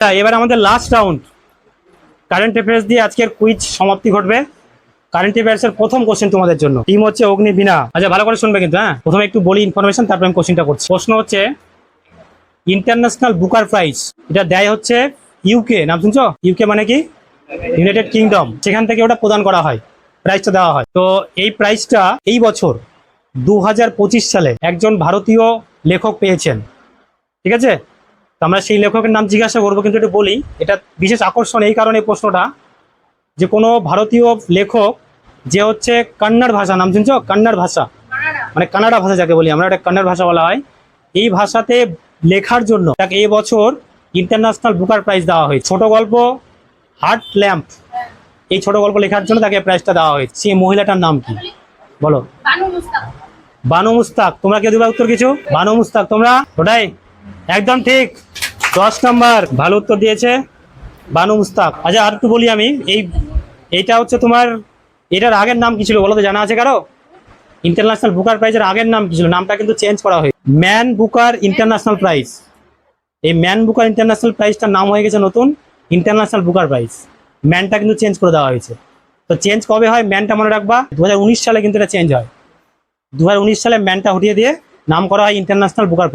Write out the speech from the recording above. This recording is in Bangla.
এবার আমাদের লাস্ট রাউন্ড কারেন্ট অ্যাফেয়ার্স দিয়ে আজকের কুইজ সমাপ্তি ঘটবে। কারেন্ট অ্যাফেয়ার্স এর প্রথম কোশ্চেন তোমাদের জন্য। টিম হচ্ছে অগ্নি বিনা আচ্ছা ভালো করে শুনবে কিন্তু হ্যাঁ? প্রথমে একটু বলি ইনফরমেশন তারপরে আমি কোশ্চেনটা করছি। প্রশ্ন হচ্ছে ইন্টারন্যাশনাল বুকার প্রাইজ এটা দেয় হচ্ছে ইউকে নাম শুনছো? ইউকে মানে কি? ইউনাইটেড কিংডম সেখান থেকে ওটা প্রদান করা হয়। প্রাইজটা দেওয়া হয়। তো এই প্রাইজটা এই বছর দু হাজার পঁচিশ সালে একজন ভারতীয় লেখক পেয়েছেন। ঠিক আছে? তো আমরা সেই লেখকের নাম জিজ্ঞাসা করব কিন্তু একটু বলি এটা বিশেষ আকর্ষণ এই কারণে প্রশ্নটা যে কোনো ভারতীয় লেখক যে হচ্ছে কন্নড় ভাষা নাম শুনছো? কন্নড় ভাষা। মানে কানাডা ভাষা যাকে বলি আমরা এটা কন্নড় ভাষা বলা হয়। এই ভাষাতে লেখার জন্য তাকে এই বছর ইন্টারন্যাশনাল বুকার প্রাইজ দেওয়া হয়েছে। ছোট গল্প হার্ট ল্যাম্প এই ছোট গল্প লেখার জন্য তাকে প্রাইজটা দেওয়া হয়েছে। সেই মহিলাটার নাম কি? বলো। বানু মুস্তাক। বানু মুস্তাক। তোমরা কেউ দিবা উত্তর কিছু বানু মুস্তাক। তোমরা? ওটাই। একদম ঠিক। দশ নম্বর, ভালো উত্তর দিয়েছে বানু মুস্তাক। আচ্ছা আর একটু বলি আমি, এই এইটা হচ্ছে তোমার, এটার আগের নাম কি ছিল বলো তো, জানা আছে কারও? ইন্টারন্যাশনাল বুকার প্রাইজের আগের নাম কি ছিল? নামটা কিন্তু চেঞ্জ করা হয়েছে। ম্যান বুকার ইন্টারন্যাশনাল প্রাইজ এই ম্যান বুকার ইন্টারন্যাশনাল প্রাইজটার নাম হয়ে গেছে নতুন ইন্টারন্যাশনাল বুকার প্রাইজ ম্যানটা কিন্তু চেঞ্জ করে দেওয়া হয়েছে। তো চেঞ্জ কবে হয়? ম্যানটা মনে রাখবা দু হাজার উনিশ সালে কিন্তু এটা চেঞ্জ হয়। দু হাজার উনিশ সালে ম্যানটা হটিয়ে দিয়ে নাম করা হয় ইন্টারন্যাশনাল বুকার